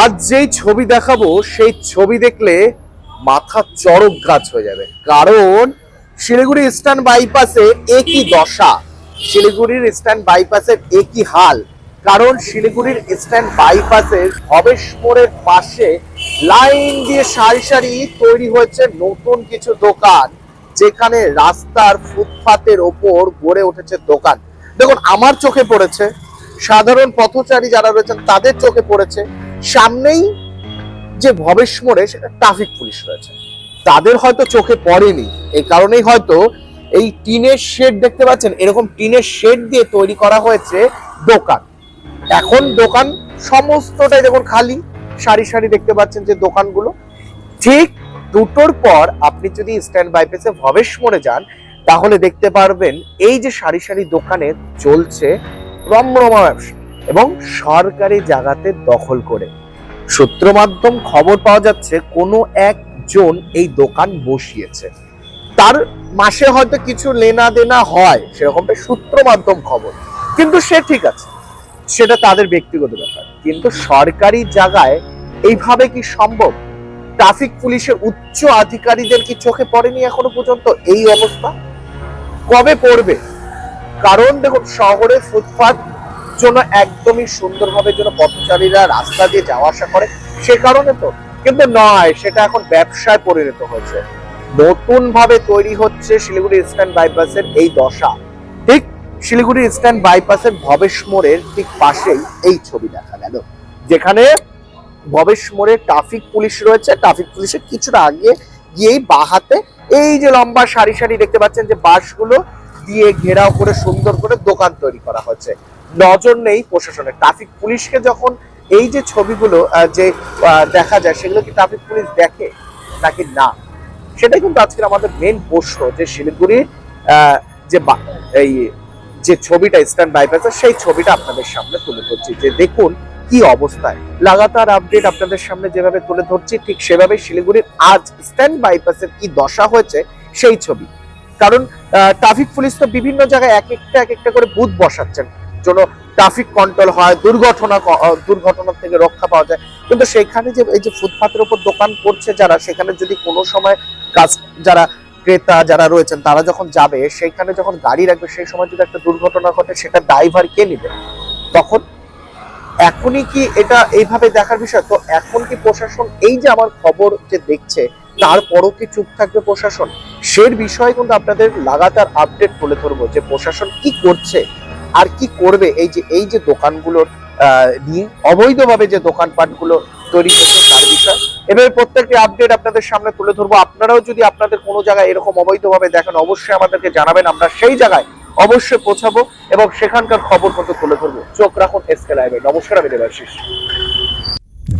আজ যেই ছবি দেখাবো, সেই ছবি দেখলে মাথা চরক গাছ হয়ে যাবে। কারণ শিলিগুড়ি ইস্টার্ন বাইপাসে একই দশা, শিলিগুড়ির ইস্টার্ন বাইপাসের একই হাল। কারণ শিলিগুড়ির ইস্টার্ন বাইপাসের ভবেশ মোড়ের পাশে লাইন দিয়ে সারি সারি তৈরি হয়েছে নতুন কিছু দোকান, যেখানে রাস্তার ফুটপাতের ওপর গড়ে উঠেছে দোকান। দেখুন, আমার চোখে পড়েছে। সাধারণ পথচারী যারা রয়েছেন, তাদের চোখে পড়েছে। সামনেই যে ভবেশ মোড়ে সেটা ট্রাফিক পুলিশ রয়েছে। তাদের হয়তো চোখে পড়েনি, এই কারণেই হয়তো এই টিনের শেড দেখতে পাচ্ছেন, এরকম টিনের শেড দিয়ে তৈরি করা হয়েছে দোকান। এখন দোকান সমস্তটাই দেখুন খালি, সারি সারি দেখতে পাচ্ছেন যে দোকানগুলো। ঠিক দুটোর পর আপনি যদি স্ট্যান্ড বাইপাসে ভবেশ মোড়ে যান, তাহলে দেখতে পারবেন এই যে সারি সারি দোকানে চলছে রমরমা ব্যবসা। এবং সরকারি জায়গাতে দখল করে। সূত্র মাধ্যম খবর পাওয়া যাচ্ছে, কোনো একজন এই দোকান বসিয়েছে। তার মাসে হয়তো কিছু লেনা দেনা হয় সেরকমটা সূত্র মাধ্যম খবর। কিন্তু সে ঠিক আছে, সেটা তাদের ব্যক্তিগত ব্যাপার। কিন্তু সরকারি জায়গায় এইভাবে কি সম্ভব? ট্রাফিক পুলিশের উচ্চ আধিকারীদের কি চোখে পড়েনি এখনও পর্যন্ত এই অবস্থা? কবে পড়বে? কারণ দেখুন, শহরে ফুটপাত জন্য একদমই সুন্দরভাবে যেন পথচারীরা রাস্তা দিয়ে যাওয়া আসা করে, সে কারণে তো। কিন্তু নয়, সেটা এখন ব্যবসায় পরিণত হয়েছে। নতুন ভাবে তৈরি হচ্ছে শিলিগুড়ি ইস্টার্ন বাইপাসের এই দশা। ঠিক শিলিগুড়ি ইস্টার্ন বাইপাসের ভবেশ মোড়ের ঠিক পাশেই এই ছবি দেখা গেল। যেখানে ভবেশ মোড়ে ট্রাফিক পুলিশ রয়েছে। ট্রাফিক পুলিশের কিছুটা আগে গিয়েই বাহাতে এই যে লম্বা সারি সারি দেখতে পাচ্ছেন যে বাসগুলো দিয়ে ঘেরাও করে সুন্দর করে দোকান তৈরি করা হচ্ছে নজর নেই প্রশাসনের। ট্রাফিক পুলিশকে যখন এই যে ছবিগুলো যে দেখা যায়, সেগুলো কি ট্রাফিক পুলিশ দেখে নাকি না? সেটাই কিন্তু আজকের আমাদের মেন প্রশ্ন যে শিলিগুড়ি যে এই যে ছবিটা স্ট্যান্ড বাইপাসে সেই ছবিটা আপনাদের সামনে তুলে ধরছি। যে দেখুন কি অবস্থায়। লাগাতার আপডেট আপনাদের সামনে যেভাবে তুলে ধরছি, ঠিক সেভাবে শিলিগুড়ির আজ স্ট্যান্ড বাইপাসের কি দশা হয়েছে, সেই ছবি। কারণ ট্রাফিক পুলিশ তো বিভিন্ন জায়গায় এক একটা এক একটা করে বুথ বসাচ্ছেন। জন্য ট্রাফিক কন্ট্রোল হয়, দুর্ঘটনা দুর্ঘটনা থেকে রক্ষা পাওয়া যায়। কিন্তু সেখানে যে, এই যে ফুটপাতের উপর দোকান করছে যারা, সেখানে যদি কোনো সময় কাজ যারা ক্রেতা যারা রয়েছেন, তারা যখন যাবে, সেইখানে যখন গাড়ি রাখবে, সেই সময় যদি একটা দুর্ঘটনা ঘটে, সেটা ড্রাইভার কে নিবে? তখন এখনই কি এটা এইভাবে দেখার বিষয়? তো এখন কি প্রশাসন এই যে আমার খবর যে দেখছে তারপরও কি চুপ থাকবে প্রশাসন? সের বিষয়ে কিন্তু আপনাদের লাগাতার আপডেট তুলে ধরবো যে প্রশাসন কি করছে আর কি করবে। এই যে এই যে দোকানগুলোর নিয়ে অবৈধভাবে যে দোকানপাটগুলো তৈরি হচ্ছে তার বিষয় এভাবে প্রত্যেকটি আপডেট আপনাদের সামনে তুলে ধরবো। আপনারাও যদি আপনাদের কোনো জায়গায় এরকম অবৈধভাবে দেখেন, অবশ্যই আমাদেরকে জানাবেন। আমরা সেই জায়গায় অবশ্যই পৌঁছাবো এবং সেখানকার খবর কিন্তু তুলে ধরবো। চোখ রাখুন এসকে লাইভে নমস্কার, আমি Debashis.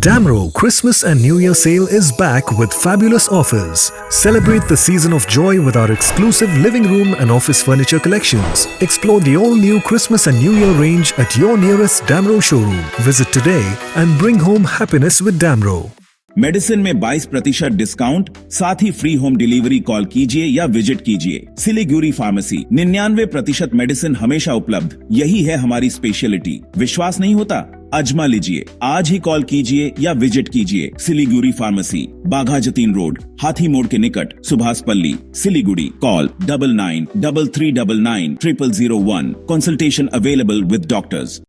Damro Christmas and New Year sale is back with fabulous offers. Celebrate the season of joy with our exclusive living room and office furniture collections. Explore the all new Christmas and New Year range at your nearest Damro showroom. Visit today and bring home happiness with Damro. Medicine में 22 प्रतिशत discount, साथ ही free home delivery call कीजिए या visit कीजिए। Siliguri pharmacy निन्यानवे प्रतिशत medicine हमेशा उपलब्ध। यही है हमारी स्पेशलिटी विश्वास नहीं होता? अजमा लीजिए। आज ही कॉल कीजिए या विज़िट कीजिए। सिलीगुरी फार्मेसी बाघा जतीन रोड, हाथी मोड़ के निकट, Subhash Palli. Siliguri call double nine double three double nine triple zero one consultation available with doctors